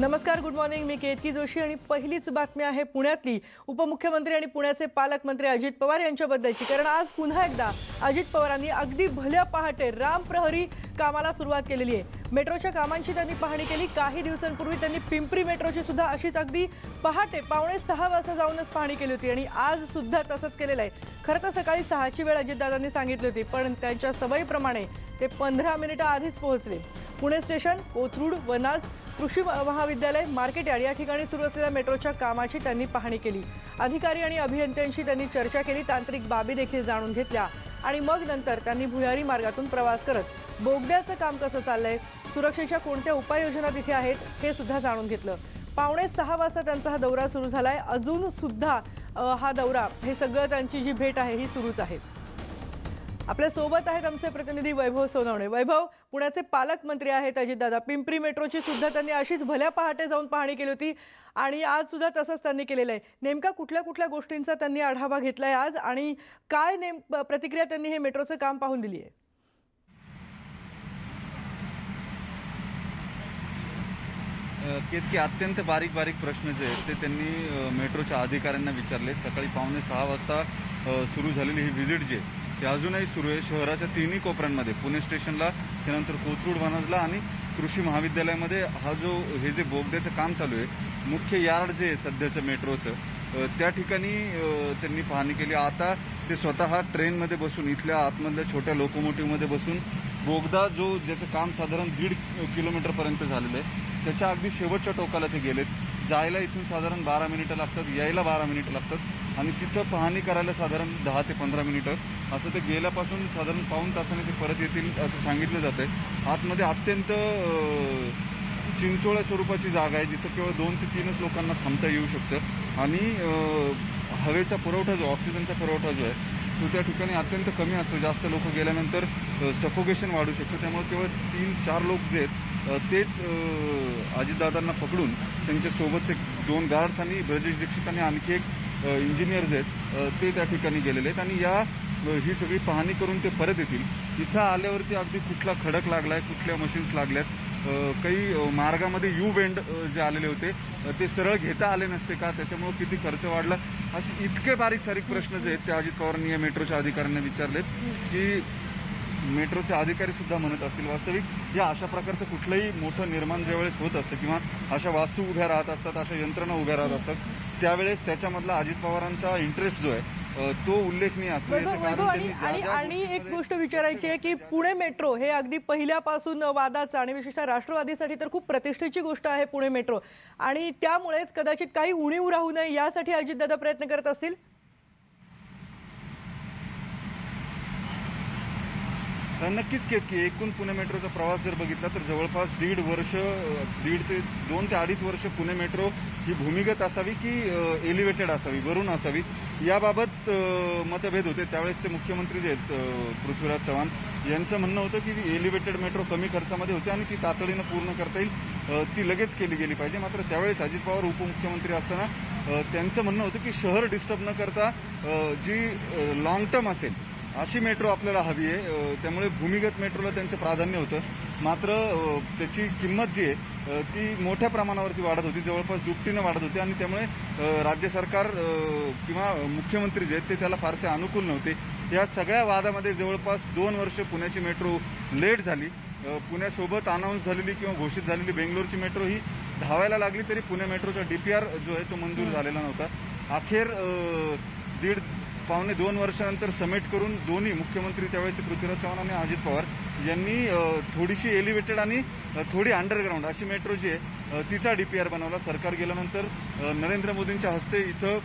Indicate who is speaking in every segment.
Speaker 1: नमस्कार good morning मी केतकी जोशी आणि पहिलीच बातमी आहे पुण्यातली. उपमुख्यमंत्री आणि पुण्याचे पालकमंत्री अजित पवार यांच्याबद्दलची कारण आज पुन्हा एकदा अजित पवारांनी अगदी भल्या पहाटे राम प्रहरी कामाला सुरुवात केलेली आहे. मेट्रोच्या कामांची त्यांनी पाहणी केली. काही दिवसांपूर्वी त्यांनी पिंपरी मेट्रोची सुद्धा अशीच अगदी पहाटे पावणे सहा वाजता जाऊनच पाहणी केली होती आणि आज सुद्धा तसंच केलेलं आहे. खरं तर सकाळी सहाची वेळ अजितदादांनी सांगितली होती पण त्यांच्या सवयीप्रमाणे ते पंधरा मिनिटं आधीच पोहोचले. पुणे स्टेशन कोथरूड वनाज कृषी म- महाविद्यालय मार्केट यार्ड या ठिकाणी सुरू असलेल्या मेट्रोच्या कामाची त्यांनी पाहणी केली. अधिकारी आणि अभियंत्यांशी त्यांनी चर्चा केली. तांत्रिक बाबी देखील जाणून घेतल्या. आणि मग नंतर त्यांनी भुयारी मार्गातून प्रवास करत बोगद्याचं काम कसं चाललंय सुरक्षेच्या कोणत्या उपाययोजना तिथे आहेत हे सुद्धा जाणून घेतलं. पावणे सहा वाजता त्यांचा हा दौरा सुरू झालाय. अजून सुद्धा हा दौरा हे सगळं त्यांची जी भेट आहे ही सुरूच आहे. आपल्यासोबत आहेत आमचे प्रतिनिधी वैभव सोनवणे. वैभव पुण्याचे पालकमंत्री आहेत अजितदादा. पिंपरी मेट्रोची सुद्धा त्यांनी अशीच भल्या पहाटे जाऊन पाहणी केली होती आणि आज सुद्धा तसंच त्यांनी केलेलं आहे. नेमका कुठल्या कुठल्या गोष्टींचा त्यांनी आढावा घेतलाय आज आणि काय नेम प्रतिक्रिया त्यांनी हे मेट्रोचं काम पाहून दिली आहे?
Speaker 2: अ, अत्यंत बारीक बारीक प्रश्न जे आहेत ते त्यांनी मेट्रोच्या अधिकाऱ्यांना विचारले सकाळी पावणे सहा वाजता सुरू झालेली ही व्हिजिट जी आहे ते अजूनही सुरू आहे. शहराच्या तिन्ही कोपऱ्यांमध्ये पुणे स्टेशनला त्यानंतर कोथरूड वनाजला आणि कृषी महाविद्यालयामध्ये हा जो हे जे बोगद्याचं काम चालू आहे मुख्य यार्ड जे आहे सध्याचं मेट्रोचं त्या ठिकाणी त्यांनी पाहणी केली. आता ते स्वतः ट्रेनमध्ये बसून इथल्या आतमधल्या छोट्या लोकोमोटिव्हमध्ये बसून बोगदा जो ज्याचं काम साधारण दीड किलोमीटरपर्यंत झालेलं आहे त्याच्या अगदी शेवटच्या टोकाला ते गेलेत. जायला इथून साधारण बारा मिनिटं लागतात यायला बारा मिनिटं लागतात. आणि तिथं पाहणी करायला साधारण दहा ते पंधरा मिनिटं. असं ते गेल्यापासून साधारण पाऊन तासाने ते परत येतील असं सांगितलं जातं आहे आतमध्ये अत्यंत चिंचोळ्या स्वरूपाची जागा आहे जिथं केवळ दोन ते तीनच लोकांना थांबता येऊ शकतं. आणि हवेचा पुरवठा जो ऑक्सिजनचा पुरवठा जो आहे तो त्या ठिकाणी अत्यंत कमी असतो. जास्त लोक गेल्यानंतर सफोकेशन वाढू शकतं. त्यामुळे केवळ तीन चार लोक जे आहेत तेच अजितदादांना पकडून त्यांच्यासोबतचे दोन गार्ड्स आणि ब्रजेश दीक्षित आणि आणखी एक इंजिनियर्स आहेत ते त्या ठिकाणी गेलेले आहेत. आणि या ही सगळी पाहणी करून ते परत येतील. इथं आल्यावरती अगदी कुठला खडक लागलाय कुठल्या मशीन्स लागल्यात. काही मार्गामध्ये यू बेंड जे आलेले होते ते सरळ घेता आले नसते का? त्याच्यामुळे किती खर्च वाढला? असे इतके बारीक सारीक प्रश्न जे आहेत ते अजित पवारांनी या मेट्रोच्या अधिकाऱ्यांना विचारलेत की मेट्रोचे अधिकारी सुद्धा म्हणत असतील वास्तविक या अशा प्रकारचं कुठलंही मोठं निर्माण ज्यावेळेस होत असतं किंवा अशा वास्तू उभ्या राहत असतात अशा यंत्रणा उभ्या राहत असतात त्यावेळेस त्याच्यामधला अजित पवारांचा इंटरेस्ट जो आहे तो उल्लेखनीय असतो.
Speaker 1: आणि एक गोष्ट विचारायची आहे की पुणे मेट्रो हे अगदी पहिल्यापासून वादाचं आणि विशेषतः राष्ट्रवादीसाठी तर खूप प्रतिष्ठेची गोष्ट आहे पुणे मेट्रो. आणि त्यामुळेच कदाचित काही उणीव राहू नये यासाठी अजितदादा प्रयत्न करत असतील.
Speaker 2: नक्कीच केत की एकूण पुणे मेट्रोचा प्रवास जर बघितला तर जवळपास दीड वर्ष दीड ते दोन ते अडीच वर्ष पुणे मेट्रो ही भूमिगत असावी की एलिव्हेटेड असावी वरून असावी? याबाबत मतभेद होते. त्यावेळेसचे मुख्यमंत्री जे आहेत पृथ्वीराज चव्हाण यांचं म्हणणं होतं की एलिव्हेटेड मेट्रो कमी खर्चामध्ये होते आणि ती तातडीनं पूर्ण करता येईल. ती लगेच केली गेली पाहिजे. मात्र त्यावेळेस अजित पवार उपमुख्यमंत्री असताना त्यांचं म्हणणं होतं की शहर डिस्टर्ब न करता जी लाँग टर्म असेल अशी मेट्रो आपल्याला हवी आहे. त्यामुळे भूमिगत मेट्रोला त्यांचं प्राधान्य होतं. मात्र त्याची किंमत जी आहे ती मोठ्या प्रमाणावरती वाढत होती. जवळपास दुपटीनं वाढत होती आणि त्यामुळे राज्य सरकार किंवा मुख्यमंत्री जे आहेत ते त्याला फारसे अनुकूल नव्हते. या सगळ्या वादामध्ये जवळपास दोन वर्ष पुण्याची मेट्रो लेट झाली. पुण्यासोबत अनाऊन्स झालेली किंवा घोषित झालेली बेंगलोरची मेट्रो ही धावायला लागली तरी पुणे मेट्रोचा डीपीआर जो आहे तो मंजूर झालेला नव्हता. अखेर दीड पावणे दोन वर्षानंतर समेट करून दोन्ही मुख्यमंत्री त्यावेळेचे पृथ्वीराज चव्हाण आणि अजित पवार यांनी थोडीशी एलिव्हेटेड आणि थोडी अंडरग्राऊंड अशी मेट्रो जी आहे तिचा डीपीआर बनवला. सरकार गेल्यानंतर नरेंद्र मोदींच्या हस्ते इथं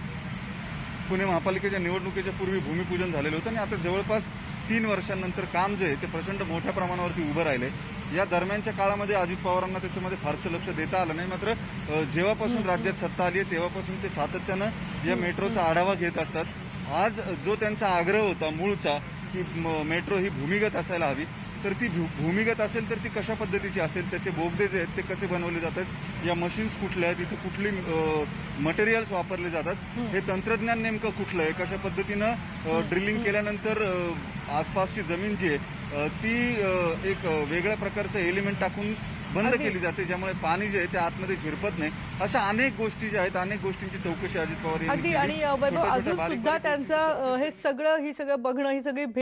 Speaker 2: पुणे महापालिकेच्या निवडणुकीच्या पूर्वी भूमिपूजन झालेलं होतं आणि आता जवळपास तीन वर्षांनंतर काम जे आहे ते प्रचंड मोठ्या प्रमाणावरती उभं राहिले या दरम्यानच्या काळामध्ये अजित पवारांना त्याच्यामध्ये फारसं लक्ष देता आलं नाही. मात्र जेव्हापासून राज्यात सत्ता आली आहे तेव्हापासून ते सातत्यानं या मेट्रोचा आढावा घेत असतात. आज जो त्यांचा आग्रह होता मूळचा की मेट्रो ही भूमिगत असायला हवी तर ती भूमिगत असेल तर ती कशा पद्धतीची असेल त्याचे बोगदे जे आहेत ते कसे बनवले जातात या मशीन्स कुठल्या आहेत इथे कुठली मटेरियल्स वापरले जातात हे. तंत्रज्ञान नेमकं कुठलं आहे कशा पद्धतीनं ड्रिलिंग केल्यानंतर आसपासची जमीन जी आहे ती एक वेगळ्या प्रकारचं एलिमेंट टाकून बंद. केली जाते ज्यामुळे पाणी जे आहे ते आतमध्ये झिरपत नाही अशा अनेक गोष्टी ज्या आहेत अनेक गोष्टींची चौकशी अजित पवार यांनी.
Speaker 1: आणि अजून सुद्धा त्यांचं हे सगळं ही सगळं बघणं ही सगळी